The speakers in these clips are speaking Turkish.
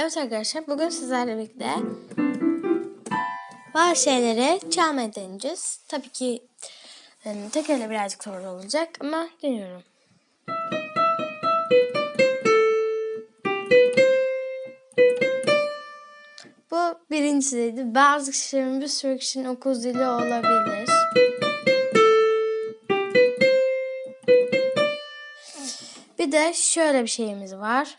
Evet arkadaşlar bugün sizlerle birlikte bazı şeyleri çalmaya deneyeceğiz. Tabii ki yani, tek elle birazcık zor olacak ama deniyorum. Bu birincisiydi. Bazı kişilerin bir sürü kişinin okul dili olabilir. Bir de şöyle bir şeyimiz var.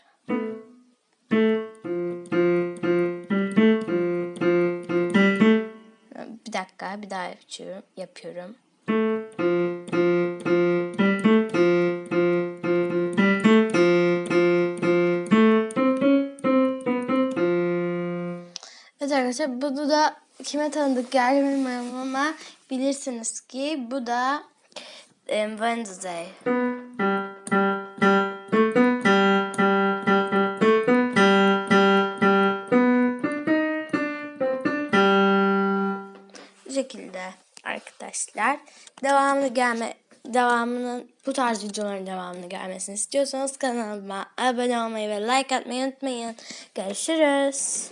Bir dakika bir daha yapıyorum. yapıyorum. Evet arkadaşlar bu da kime tanıdık geldi ama bilirsiniz ki bu da em, Wednesday. Şekilde arkadaşlar. Devamlı gelme devamının bu tarz videoların devamını gelmesini istiyorsanız kanalıma abone olmayı ve like atmayı unutmayın. Görüşürüz.